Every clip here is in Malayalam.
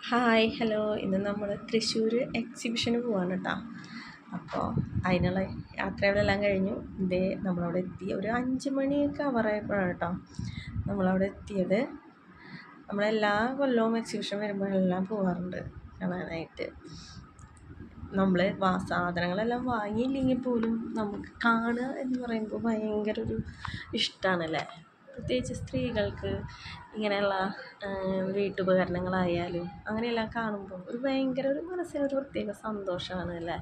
Hi hello. ഇന്ന് നമ്മൾ തൃശ്ശൂർ എക്സിബിഷന് പോവാണ് കേട്ടോ അപ്പോൾ അതിനുള്ള യാത്രകളെല്ലാം കഴിഞ്ഞു. ഇതേ നമ്മളവിടെ എത്തി ഒരു അഞ്ച് മണിയൊക്കെ അവറായപ്പോഴാണ് കേട്ടോ നമ്മളവിടെ എത്തിയത്. നമ്മളെല്ലാ കൊല്ലവും എക്സിബിഷൻ വരുമ്പോഴെല്ലാം പോകാറുണ്ട് കാണാനായിട്ട്. നമ്മൾ വാ സാധനങ്ങളെല്ലാം വാങ്ങിയില്ലെങ്കിൽ പോലും നമുക്ക് കാണുക എന്ന് പറയുമ്പോൾ ഭയങ്കര ഒരു ഇഷ്ടമാണല്ലേ പ്രത്യേകിച്ച് സ്ത്രീകൾക്ക് ഇങ്ങനെയുള്ള വീട്ടുപകരണങ്ങളായാലും അങ്ങനെയെല്ലാം കാണുമ്പോൾ ഒരു ഭയങ്കര ഒരു മനസ്സിനൊരു പ്രത്യേക സന്തോഷമാണ് അല്ലേ?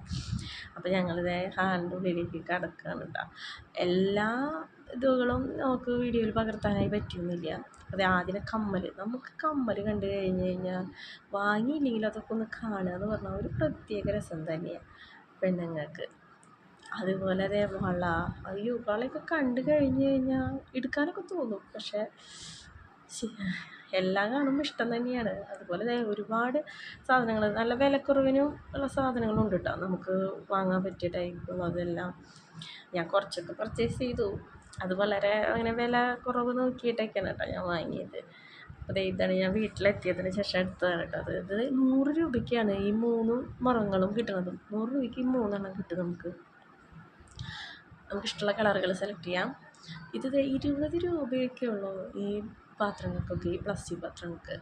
അപ്പോൾ ഞങ്ങളിതേ ഹാളിന്റെ ഉള്ളിലേക്ക് കടക്കുകയാണ് കേട്ടോ. എല്ലാ ഇതുകളും നമുക്ക് വീഡിയോയിൽ പകർത്താനായി പറ്റുന്നില്ല. അത് ആദ്യം കമ്മൽ നമുക്ക് കമ്മൽ കണ്ടു കഴിഞ്ഞ് കഴിഞ്ഞാൽ വാങ്ങിയില്ലെങ്കിലും അതൊക്കെ ഒന്ന് കാണുക എന്ന് പറഞ്ഞാൽ ഒരു പ്രത്യേക രസം തന്നെയാണ് പെണ്ണുങ്ങൾക്ക്. അതുപോലെ അതേ വള. അയ്യോ വളയൊക്കെ കണ്ടു കഴിഞ്ഞു കഴിഞ്ഞാൽ എടുക്കാനൊക്കെ തോന്നും. പക്ഷേ എല്ലാം കാണുമ്പോൾ ഇഷ്ടം തന്നെയാണ്. അതുപോലെ ദേ ഒരുപാട് സാധനങ്ങൾ നല്ല വിലക്കുറവിനും ഉള്ള സാധനങ്ങളും ഉണ്ട് കേട്ടോ നമുക്ക് വാങ്ങാൻ പറ്റിയ ടൈപ്പും അതെല്ലാം ഞാൻ കുറച്ചൊക്കെ പർച്ചേസ് ചെയ്തു. അത് വളരെ അങ്ങനെ വില കുറവ് നോക്കിയിട്ടൊക്കെയാണ് കേട്ടോ ഞാൻ വാങ്ങിയത്. അപ്പോൾ ഇതാണ് ഞാൻ വീട്ടിലെത്തിയതിന് ശേഷം എടുത്തതാണ് കേട്ടോ അത്. ഇത് നൂറ് രൂപയ്ക്കാണ് ഈ മൂന്ന് മുറങ്ങളും കിട്ടുന്നത് നൂറ് രൂപയ്ക്ക് ഈ മൂന്നെണ്ണം കിട്ടും നമുക്ക്. നമുക്കിഷ്ടമുള്ള കളറുകൾ സെലക്ട് ചെയ്യാം. ഇത് ഇരുപത് രൂപയൊക്കെ ഉള്ളൂ ഈ പാത്രങ്ങൾക്കൊക്കെ ഈ പ്ലാസ്റ്റിക് പാത്രങ്ങൾക്ക്.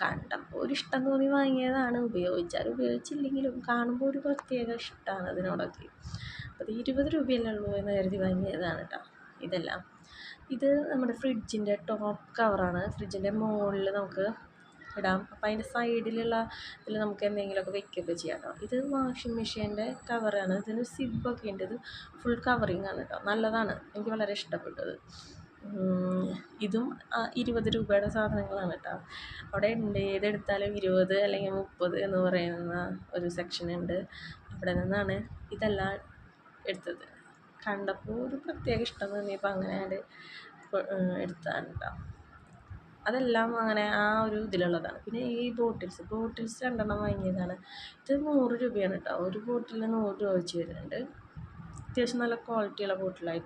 കണ്ടപ്പോൾ ഒരു ഇഷ്ടം തോന്നി വാങ്ങിയതാണ്. ഉപയോഗിച്ചാൽ ഉപയോഗിച്ചില്ലെങ്കിലും കാണുമ്പോൾ ഒരു പ്രത്യേക ഇഷ്ടമാണ് അതിനോടൊക്കെ. അപ്പോൾ ഇരുപത് രൂപയല്ലേ ഉള്ളൂ എന്ന് കരുതി വാങ്ങിയതാണ് കേട്ടോ ഇതെല്ലാം. ഇത് നമ്മുടെ ഫ്രിഡ്ജിന്റെ ടോപ്പ് കവറാണ് ഫ്രിഡ്ജിന്റെ മുകളിൽ നമുക്ക് ഇടാം. അപ്പം അതിന്റെ സൈഡിലുള്ള ഇതിൽ നമുക്ക് എന്തെങ്കിലുമൊക്കെ വെക്കുകയൊക്കെ ചെയ്യാം കേട്ടോ ഇത് വാഷിംഗ് മെഷീന്റെ കവറാണ് ഇതിന് സിബൊക്കെ ഉണ്ട് ഇത് ഫുൾ കവറിങ് ആണ് കേട്ടോ നല്ലതാണ്. എനിക്ക് വളരെ ഇഷ്ടപ്പെട്ടത്. ഇതും ഇരുപത് രൂപയുടെ സാധനങ്ങളാണ് കേട്ടോ അവിടെ ഉണ്ട് ഏതെടുത്താലും ഇരുപത് അല്ലെങ്കിൽ മുപ്പത് എന്ന് പറയുന്ന ഒരു സെക്ഷൻ ഉണ്ട് അവിടെ നിന്നാണ് ഇതെല്ലാം എടുത്തത്. കണ്ടപ്പോൾ ഒരു പ്രത്യേക ഇഷ്ടം തോന്നിയപ്പോൾ അങ്ങനെ എടുത്തതാണ് കേട്ടോ അതെല്ലാം അങ്ങനെ ആ ഒരു ഇതിലുള്ളതാണ്. പിന്നെ ഈ ബോട്ടിൽസ് ബോട്ടിൽസ് രണ്ടെണ്ണം വാങ്ങിയതാണ്. ഇത് നൂറ് രൂപയാണ് കേട്ടോ ഒരു ബോട്ടിലിന് നൂറ് രൂപ വെച്ച് വരുന്നുണ്ട്. അത്യാവശ്യം നല്ല ക്വാളിറ്റിയുള്ള ബോട്ടിലായി